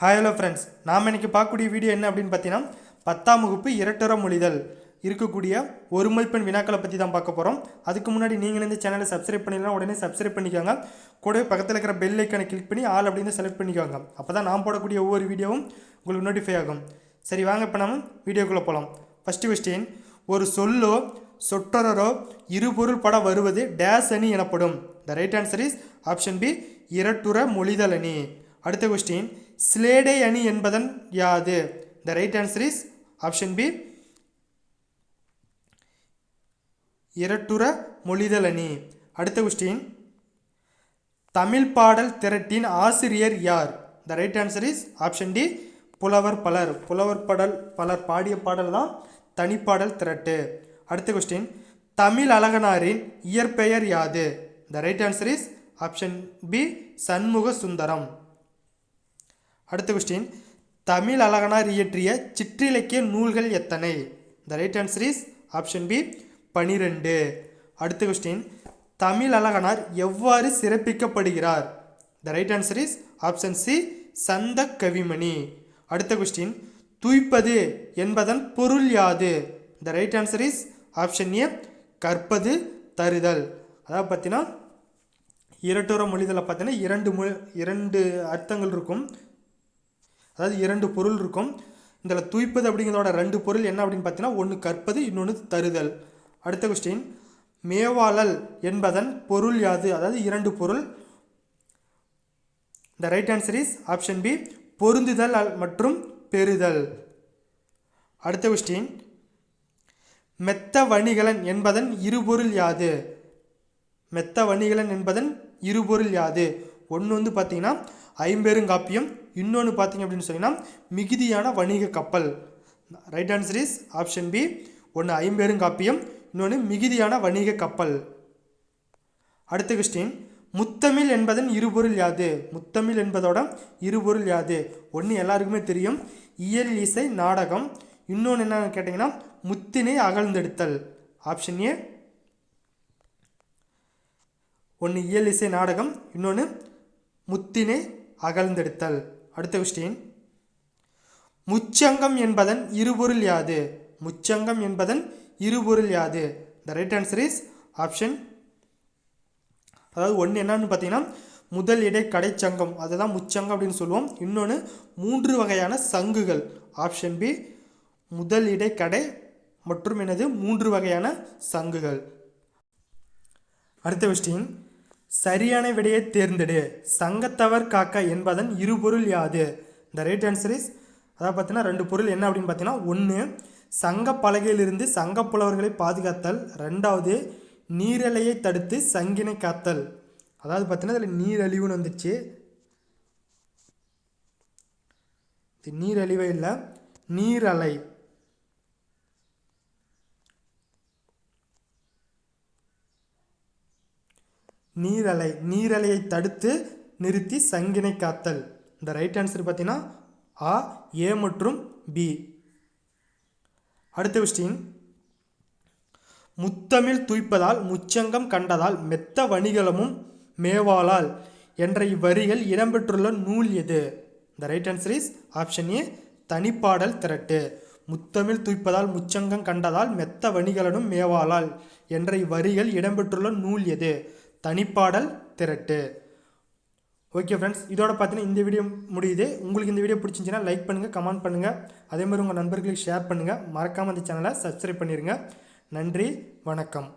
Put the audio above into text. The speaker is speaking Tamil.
ஹாய் ஹலோ ஃப்ரெண்ட்ஸ் நாம் இன்றைக்கி பார்க்கக்கூடிய வீடியோ என்ன அப்படின்னு பார்த்தீங்கன்னா பத்தாம் வகுப்பு இரட்டுற மொழிதல். இருக்கக்கூடிய ஒரு மொழிப்பெண் வினாக்களை பற்றி தான் பார்க்க போகிறோம் அதுக்கு முன்னாடி நீங்கள் இந்த சேனலை சப்ஸ்கிரைப் பண்ணிடலாம். உடனே சப்ஸ்கிரைப் பண்ணிக்கோங்க. கூடவே பக்கத்தில் இருக்கிற பெல் ஐக்கனை கிளிக் பண்ணி ஆல் அப்படின்னு செலக்ட் பண்ணிக்கோங்க. அப்போ தான் நான் போடக்கூடிய ஒவ்வொரு வீடியோவும் உங்களுக்கு நோட்டிஃபை ஆகும். சரி வாங்க இப்போ நம்ம வீடியோக்குள்ளே போகலாம் ஃபஸ்ட்டு கொஸ்டின் ஒரு சொல்லோ சொற்றொடரோ இருபொருள் பட வருவது டேஸ் அணி எனப்படும். The right answer is option B இரட்டுற மொழிதல் அணி. அடுத்த கொஸ்டின் ஸ்லேடே அணி என்பதன் யாது? The right answer is option B இரட்டுற மொழிதல் அணி. அடுத்த கொஸ்டின் தமிழ் பாடல் திரட்டின் ஆசிரியர் யார்? The right answer is option D புலவர் பலர். புலவர் பாடல் பலர் பாடிய பாடல் தான் தனிப்பாடல் திரட்டு. அடுத்த கொஸ்டின் தமிழ் அழகனாரின் இயற்பெயர் யாது? The right answer is option B Shanmuga Sundaram. அடுத்த கொஸ்டின் தமிழ் அழகனார் இயற்றிய சிற்றிலக்கிய நூல்கள் எத்தனை? The right answer is option B பனிரெண்டு. அடுத்த கொஸ்டின் தமிழ் அழகனார் எவ்வாறு சிறப்பிக்கப்படுகிறார்? The right answer is option C சந்த கவிமணி அடுத்த கொஸ்டின் துய்ப்பது என்பதன் பொருள் யாது? The right answer is option A கற்பது தருதல். அதாவது பார்த்தீங்கன்னா இரட்டோர மொழிதலை பார்த்தீங்கன்னா இரண்டு மொழி இரண்டு அர்த்தங்கள் இருக்கும். அதாவது இரண்டு பொருள் இருக்கும். இதில் துய்ப்பது அப்படிங்கிறதோட ரெண்டு பொருள் என்ன அப்படின்னு பார்த்தீங்கன்னா ஒன்று கற்பது இன்னொன்று தருதல். அடுத்த கொஸ்டின் மேவாளல் என்பதன் பொருள் யாது? அதாவது இரண்டு பொருள். The right answer is option B பொருந்துதல் அல்- மற்றும் பெறுதல். அடுத்த கொஸ்டின் மெத்த வணிகலன் என்பதன் இருபொருள் யாது? மெத்த வணிகலன் என்பதன் இருபொருள் யாது? ஒன்று வந்து பார்த்தீங்கன்னா ஐம்பெருங்காப்பியம். இன்னொன்று பார்த்தீங்க அப்படின்னு சொன்னீங்கன்னா மிகுதியான வணிக கப்பல். Right answer is option B ஒன்று ஐம்பெருங்காப்பியம். இன்னொன்று மிகுதியான வணிக கப்பல். அடுத்த கொஸ்டின் முத்தமிழ் என்பதன் இருபொருள் யாது? முத்தமிழ் என்பதோட இருபொருள் யாது? ஒன்று எல்லாருக்குமே தெரியும். இயல் இசை நாடகம். இன்னொன்று என்னன்னு கேட்டிங்கன்னா முத்தினை அகழ்ந்தெடுத்தல். ஆப்ஷன் ஏ ஒன்று இயல் இசை நாடகம். இன்னொன்று முத்தினை அகழ்ந்தெடுத்தல். அடுத்த கொஸ்டின் முச்சங்கம் என்பதன் இருபொருள் யாது? முச்சங்கம் என்பதன் இருபொருள் யாது? The right answer is option அதாவது ஒன்று என்னன்னு பார்த்தீங்கன்னா முதல் இடை கடைச்சங்கம். அதுதான் முச்சங்கம் அப்படின்னு சொல்லுவோம். இன்னொன்று மூன்று வகையான சங்குகள். ஆப்ஷன் பி முதல் இடை கடை மற்றும் எனது மூன்று வகையான சங்குகள். அடுத்த விஷயம். சரியான விடையை தேர்ந்தெடு. சங்கத்தவர் காக்க என்பதன் இரு பொருள் யாது? த ரைட் ஆன்சர் இஸ் அதாவது பார்த்தீங்கன்னா ரெண்டு பொருள் என்ன அப்படின்னு பார்த்தீங்கன்னா ஒன்று சங்க பலகையிலிருந்து சங்க புலவர்களை பாதுகாத்தல். ரெண்டாவது நீரலையை தடுத்து சங்கினை காத்தல். அதாவது பார்த்தீங்கன்னா இதில் நீரழிவுன்னு வந்துச்சு. இது நீரழிவே இல்லை நீரலை. நீரலை நீரலையை தடுத்து நிறுத்தி சங்கினை காத்தல். இந்த ரைட் ஆன்சர் பார்த்தீங்கன்னா ஆ ஏ மற்றும் பி. அடுத்த விஷயம் முத்தமிழ் துய்ப்பதால் முச்சங்கம் கண்டதால் மெத்த வணிகலமும் மேவாளால் என்ற இவ்வரிகள் இடம்பெற்றுள்ள நூல் எது? The right answer is option A தனிப்பாடல் திரட்டு. முத்தமிழ் துய்ப்பதால் முச்சங்கம் கண்டதால் மெத்த வணிகலனும் மேவாளால் என்ற இவ்வரிகள் இடம்பெற்றுள்ள நூல் எது? தனிப்பாடல் திரட்டு. ஓகே ஃப்ரெண்ட்ஸ் இதோட பார்த்தீங்கன்னா இந்த வீடியோ முடியுது. உங்களுக்கு இந்த வீடியோ பிடிச்சிருந்துச்சுன்னா லைக் பண்ணுங்கள் கமெண்ட் பண்ணுங்கள் அதே மாதிரி உங்கள் நண்பர்களுக்கு ஷேர் பண்ணுங்கள் மறக்காமல் இந்த சேனலை சப்ஸ்கிரைப் பண்ணிடுங்க நன்றி வணக்கம்.